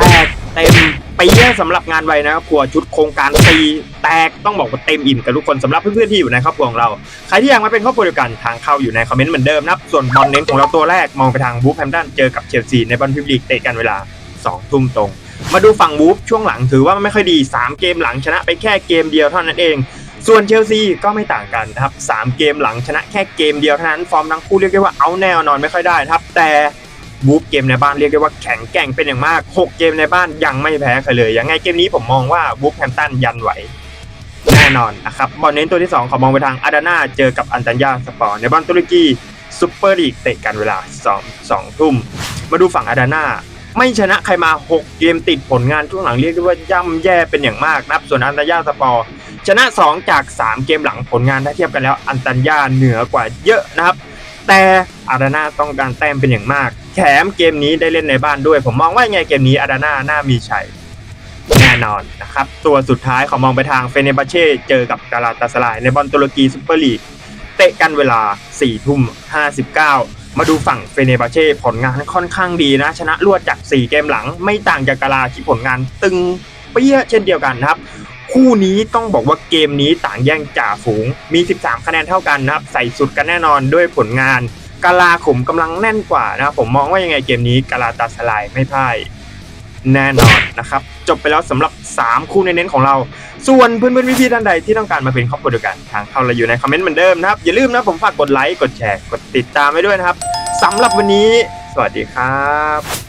แตกเต็มไปเยอะสำหรับงานไวนะครับครัวชุดโครงการตีแตกต้องบอกว่าเต็มอิ่มกับทุกคนสำหรับเพื่อนๆที่อยู่ในครอบครัวของเราใครที่ยังไม่เป็นครอบครัวเดียวกันทางเข้าอยู่ในคอมเมนต์เหมือนเดิมนะครับส่วนบอลเน้นของเราตัวแรกมองไปทางบูฟแฮมดันเจอกับเชลซีในบอลพิมลีกเตะกันเวลา2ทุ่มตรง มาดูฝั่งบูฟช่วงหลังถือว่าไม่ค่อยดี 3 เกมหลังชนะไปแค่เกมเดียวเท่านั้นเอง ส่วนเชลซีก็ไม่ต่างกันนะครับ3เกมหลังชนะแค่เกมเดียวเท่านั้นฟอร์มทั้งคู่เรียกได้ว่าเอาแน่นอนไม่ค่อยได้นะครับแต่ บูฟเกมในบ้านเรียกได้ว่าแข็งแกร่งเป็นอย่างมาก 6 เกมในบ้านยังไม่แพ้ใครเลยยังไงเกมนี้ผมมองว่าบูฟแฮมตันยันไหวแน่นอนนะครับบอลเน้นตัวที่ 2 ขอมองไปทางอาดาน่าเจอกับอันตันยาสปอร์ในบอลตุรกีซุปเปอร์ลีกเตะกันเวลา 2 2 ทุ่ม มาดูฝั่งอาดาน่าไม่ชนะใครมา 6 เกมติดผลงานช่วงหลังเรียกได้ว่าย่ำแย่เป็นอย่างมากนะครับ ส่วนอันตันยาสปอร์ชนะ 2 จาก 3 เกมหลังผลงานถ้าเทียบกันแล้วอันตันยาเหนือกว่าเยอะนะครับ แต่อาดาน่าต้องการแต้มเป็นอย่างมาก แถมเกมนี้ได้เล่นในบ้านด้วย ผมมองว่าไงเกมนี้อาดาน่าน่ามีชัยแน่นอนนะครับ ตัวสุดท้ายขอมองไปทางเฟเนบาเช่เจอกับกาลาตาสลายในบอลตุรกีซุปเปอร์ลีกเตะกันเวลา4ทุ่ม59 มาดูฝั่งเฟเนบาเช่ผลงานค่อนข้างดีนะ ชนะรวดจาก 4 เกมหลัง ไม่ต่างจากกาลาที่ผลงานตึงเปี้ยเช่นเดียวกันนะครับ คู่นี้ต้องบอกว่าเกมนี้ต่างแย่งจ่าฝูง มี 13 คะแนนเท่ากันนะครับ ใส่สุดกันแน่นอนด้วยผลงานกาลาขุมกำลังแน่นกว่านะครับผมมองว่ายังไงเกมนี้กาลาตาสลายไม่พ่ายแน่นอนนะครับ จบไปแล้วสำหรับ 3 คู่ในเน้นของเรา ส่วนเพื่อนๆพี่ๆท่านใดที่ต้องการมาเป็นครอบครัวเดียวกันทางเข้าเราอยู่ในคอมเมนต์เหมือนเดิมนะครับ อย่าลืมนะผมฝากกดไลค์กดแชร์กดติดตามไว้ด้วยนะครับสำหรับวันนี้ สวัสดีครับ